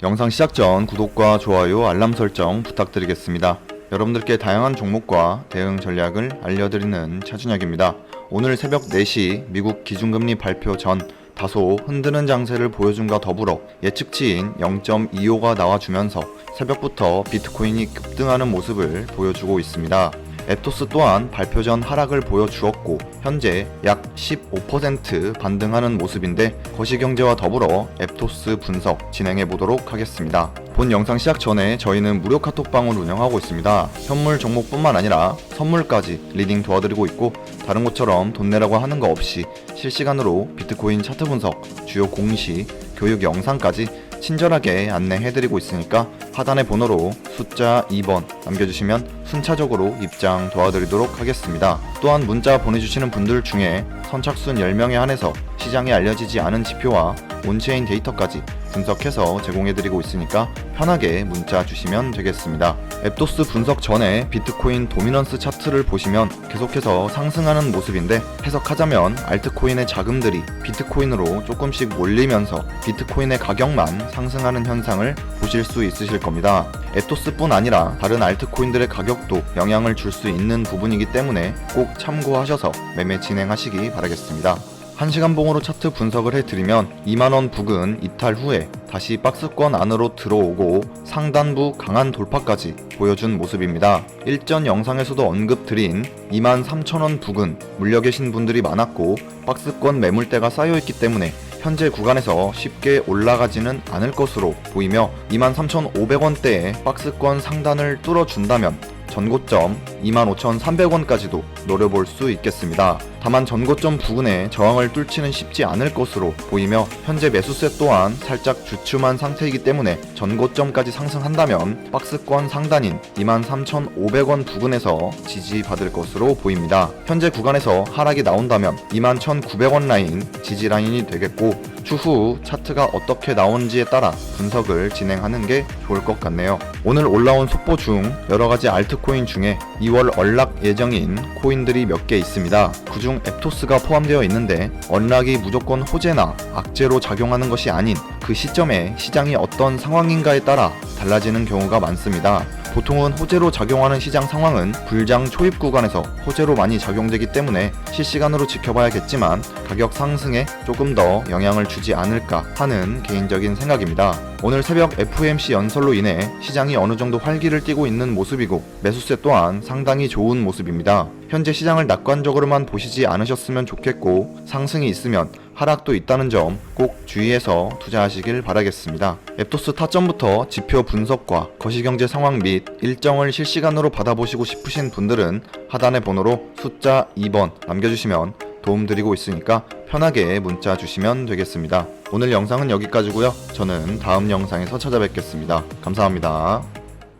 영상 시작 전 구독과 좋아요, 알람 설정 부탁드리겠습니다. 여러분들께 다양한 종목과 대응 전략을 알려드리는 차준혁입니다. 오늘 새벽 4시 미국 기준금리 발표 전 다소 흔드는 장세를 보여준과 더불어 예측치인 0.25가 나와주면서 새벽부터 비트코인이 급등하는 모습을 보여주고 있습니다. 에토스 또한 발표 전 하락을 보여주었고 현재 약 15% 반등하는 모습인데 거시경제와 더불어 앱토스 분석 진행해 보도록 하겠습니다. 본 영상 시작 전에 저희는 무료 카톡방을 운영하고 있습니다. 현물 종목뿐만 아니라 선물까지 리딩 도와드리고 있고 다른 곳처럼 돈 내라고 하는 거 없이 실시간으로 비트코인 차트 분석, 주요 공시, 교육 영상까지 친절하게 안내해드리고 있으니까 하단의 번호로 숫자 2번 남겨주시면 순차적으로 입장 도와드리도록 하겠습니다. 또한 문자 보내주시는 분들 중에 선착순 10명에 한해서 시장에 알려지지 않은 지표와 온체인 데이터까지 분석해서 제공해드리고 있으니까 편하게 문자 주시면 되겠습니다. 앱도스 분석 전에 비트코인 도미넌스 차트를 보시면 계속해서 상승하는 모습인데 해석하자면 알트코인의 자금들이 비트코인으로 조금씩 몰리면서 비트코인의 가격만 상승하는 현상을 보실 수 있으실 겁니다. 에토스뿐 아니라 다른 알트코인들의 가격도 영향을 줄 수 있는 부분이기 때문에 꼭 참고하셔서 매매 진행하시기 바라겠습니다. 1시간 봉으로 차트 분석을 해드리면 2만원 부근 이탈 후에 다시 박스권 안으로 들어오고 상단부 강한 돌파까지 보여준 모습입니다. 일전 영상에서도 언급드린 2만 3천원 부근 물려 계신 분들이 많았고 박스권 매물대가 쌓여있기 때문에 현재 구간에서 쉽게 올라가지는 않을 것으로 보이며 23,500원대의 박스권 상단을 뚫어준다면 전고점 25,300원까지도 노려볼 수 있겠습니다. 다만 전고점 부근에 저항을 뚫지는 쉽지 않을 것으로 보이며 현재 매수세 또한 살짝 주춤한 상태이기 때문에 전고점까지 상승한다면 박스권 상단인 23,500원 부근에서 지지받을 것으로 보입니다. 현재 구간에서 하락이 나온다면 21,900원 라인 지지 라인이 되겠고 추후 차트가 어떻게 나오는지에 따라 분석을 진행하는 게 좋을 것 같네요. 오늘 올라온 속보 중 여러 가지 알트코인 중에 2월 언락 예정인 코인들이 몇 개 있습니다. 그중 앱토스가 포함되어 있는데 언락이 무조건 호재나 악재로 작용하는 것이 아닌 그 시점에 시장이 어떤 상황인가에 따라 달라지는 경우가 많습니다. 보통은 호재로 작용하는 시장 상황은 불장 초입 구간에서 호재로 많이 작용되기 때문에 실시간으로 지켜봐야겠지만 가격 상승에 조금 더 영향을 주지 않을까 하는 개인적인 생각입니다. 오늘 새벽 FOMC 연설로 인해 시장이 어느 정도 활기를 띠고 있는 모습이고 매수세 또한 상당히 좋은 모습입니다. 현재 시장을 낙관적으로만 보시지 않으셨으면 좋겠고 상승이 있으면 하락도 있다는 점 꼭 주의해서 투자하시길 바라겠습니다. 앱토스 타점부터 지표 분석과 거시경제 상황 및 일정을 실시간으로 받아보시고 싶으신 분들은 하단의 번호로 숫자 2번 남겨주시면 도움드리고 있으니까 편하게 문자 주시면 되겠습니다. 오늘 영상은 여기까지고요. 저는 다음 영상에서 찾아뵙겠습니다. 감사합니다.